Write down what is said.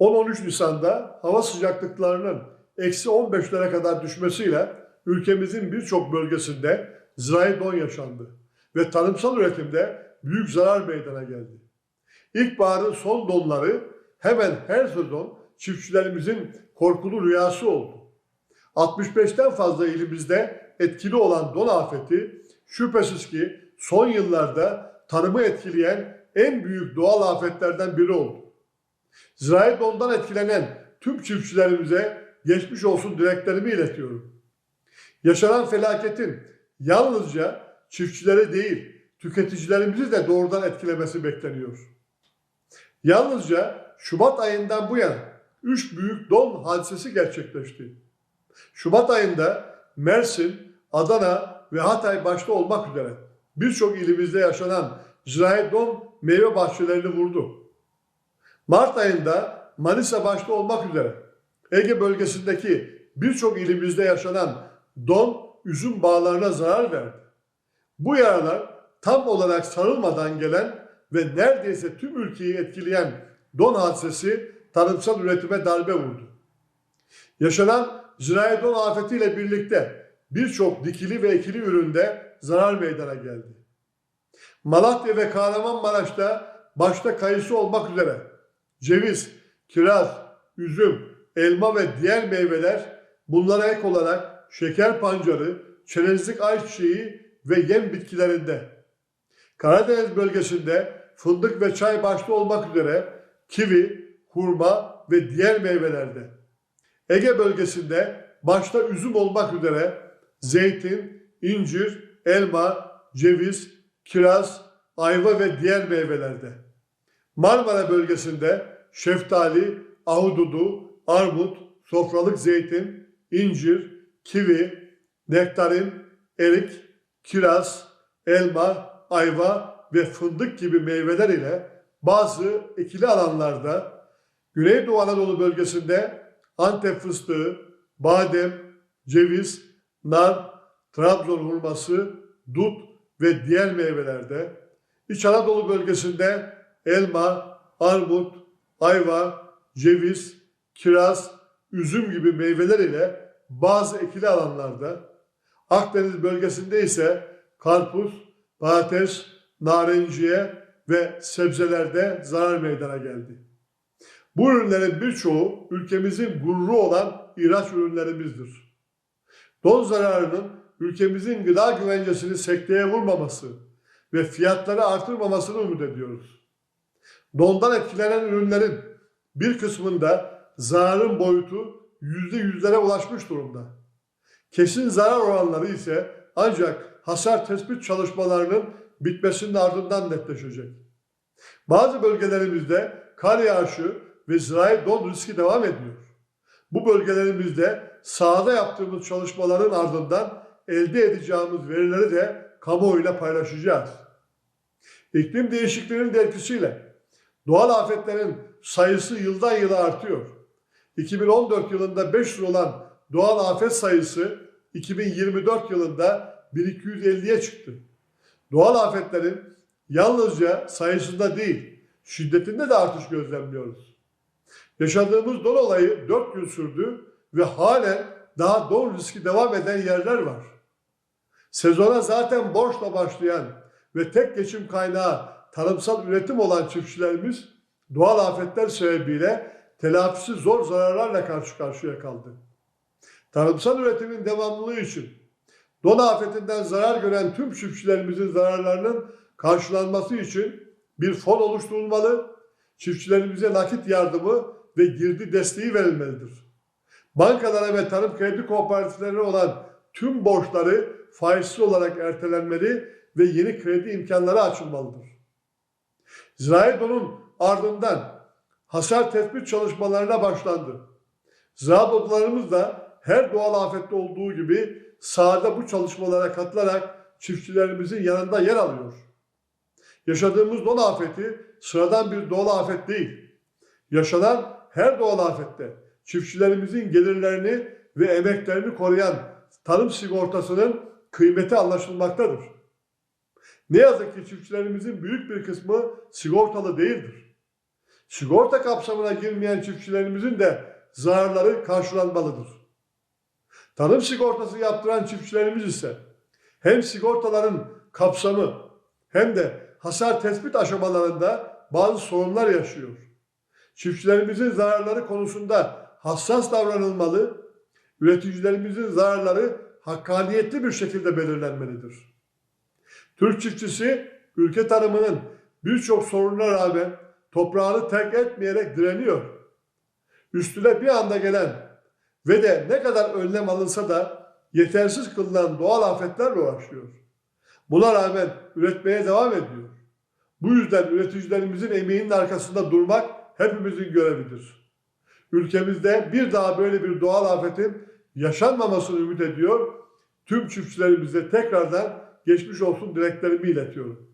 10-13 Nisan'da hava sıcaklıklarının eksi 15'lere kadar düşmesiyle ülkemizin birçok bölgesinde zirai don yaşandı ve tarımsal üretimde büyük zarar meydana geldi. İlkbaharın son donları hemen her sezon çiftçilerimizin korkulu rüyası oldu. 65'ten fazla ilimizde etkili olan don afeti şüphesiz ki son yıllarda tarımı etkileyen en büyük doğal afetlerden biri oldu. Zirai dondan etkilenen tüm çiftçilerimize geçmiş olsun dileklerimi iletiyorum. Yaşanan felaketin yalnızca çiftçileri değil, tüketicilerimizi de doğrudan etkilemesi bekleniyor. Yalnızca Şubat ayından bu yana 3 büyük don hadisesi gerçekleşti. Şubat ayında Mersin, Adana ve Hatay başta olmak üzere birçok ilimizde yaşanan zirai don meyve bahçelerini vurdu. Mart ayında Manisa başta olmak üzere Ege bölgesindeki birçok ilimizde yaşanan don üzüm bağlarına zarar verdi. Bu yaralar tam olarak sarılmadan gelen ve neredeyse tüm ülkeyi etkileyen don hadisesi tarımsal üretime darbe vurdu. Yaşanan zirai don afetiyle birlikte birçok dikili ve ekili üründe zarar meydana geldi. Malatya ve Kahramanmaraş'ta başta kayısı olmak üzere ceviz, kiraz, üzüm, elma ve diğer meyveler bunlara ek olarak şeker pancarı, çerezlik ayçiçeği ve yem bitkilerinde. Karadeniz bölgesinde fındık ve çay başta olmak üzere kivi, hurma ve diğer meyvelerde. Ege bölgesinde başta üzüm olmak üzere zeytin, incir, elma, ceviz, kiraz, ayva ve diğer meyvelerde. Marmara bölgesinde şeftali, ahududu, armut, sofralık zeytin, incir, kivi, nektarin, erik, kiraz, elma, ayva ve fındık gibi meyveler ile bazı ekili alanlarda Güneydoğu Anadolu bölgesinde Antep fıstığı, badem, ceviz, nar, Trabzon hurması, dut ve diğer meyvelerde, İç Anadolu bölgesinde elma, armut, ayva, ceviz, kiraz, üzüm gibi meyveler ile bazı ekili alanlarda, Akdeniz bölgesinde ise karpuz, patates, narenciye ve sebzelerde zarar meydana geldi. Bu ürünlerin birçoğu ülkemizin gururu olan ihraç ürünlerimizdir. Don zararının ülkemizin gıda güvencesini sekteye vurmaması ve fiyatları artırmamasını umut ediyoruz. Dondan etkilenen ürünlerin bir kısmında zararın boyutu yüzde yüzlere ulaşmış durumda. Kesin zarar oranları ise ancak hasar tespit çalışmalarının bitmesinin ardından netleşecek. Bazı bölgelerimizde kar yağışı ve zirai don riski devam ediyor. Bu bölgelerimizde sahada yaptığımız çalışmaların ardından elde edeceğimiz verileri de kamuoyuyla paylaşacağız. İklim değişikliğinin de etkisiyle doğal afetlerin sayısı yıldan yıla artıyor. 2014 yılında 500 olan doğal afet sayısı 2024 yılında 1250'ye çıktı. Doğal afetlerin yalnızca sayısında değil, şiddetinde de artış gözlemliyoruz. Yaşadığımız don olayı 4 gün sürdü ve halen daha don riski devam eden yerler var. Sezona zaten borçla başlayan ve tek geçim kaynağı tarımsal üretim olan çiftçilerimiz doğal afetler sebebiyle telafisi zor zararlarla karşı karşıya kaldı. Tarımsal üretimin devamlılığı için don afetinden zarar gören tüm çiftçilerimizin zararlarının karşılanması için bir fon oluşturulmalı, çiftçilerimize nakit yardımı ve girdi desteği verilmelidir. Bankalara ve tarım kredi kooperatiflerine olan tüm borçları faizsiz olarak ertelenmeli ve yeni kredi imkanları açılmalıdır. Zirai donun ardından hasar tespit çalışmalarına başlandı. Ziraat odalarımız da her doğal afette olduğu gibi sahada bu çalışmalara katılarak çiftçilerimizin yanında yer alıyor. Yaşadığımız don afeti sıradan bir doğal afet değil. Yaşanan her doğal afette çiftçilerimizin gelirlerini ve emeklerini koruyan tarım sigortasının kıymeti anlaşılmaktadır. Ne yazık ki çiftçilerimizin büyük bir kısmı sigortalı değildir. Sigorta kapsamına girmeyen çiftçilerimizin de zararları karşılanmalıdır. Tarım sigortası yaptıran çiftçilerimiz ise hem sigortaların kapsamı hem de hasar tespit aşamalarında bazı sorunlar yaşıyor. Çiftçilerimizin zararları konusunda hassas davranılmalı, üreticilerimizin zararları hakkaniyetli bir şekilde belirlenmelidir. Türk çiftçisi ülke tarımının birçok sorununa rağmen toprağını terk etmeyerek direniyor. Üstüne bir anda gelen ve de ne kadar önlem alınsa da yetersiz kılınan doğal afetlerle uğraşıyor. Buna rağmen üretmeye devam ediyor. Bu yüzden üreticilerimizin emeğinin arkasında durmak hepimizin görevidir. Ülkemizde bir daha böyle bir doğal afetin yaşanmamasını ümit ediyor. Tüm çiftçilerimize tekrardan geçmiş olsun dileklerimi iletiyorum.